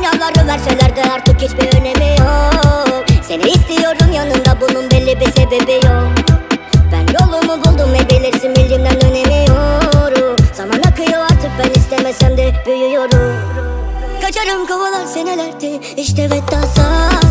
Paraları verseler de artık hiçbir önemi yok. Seni istiyorum yanında bunun belli bir sebebi yok. Ben yolumu buldum ve bilirsin bildiğimden dönemiyorum. Zaman akıyor artık ben istemesem de büyüyorum. Kaçarım kovalar senelerdi işte veda saati Hazırım da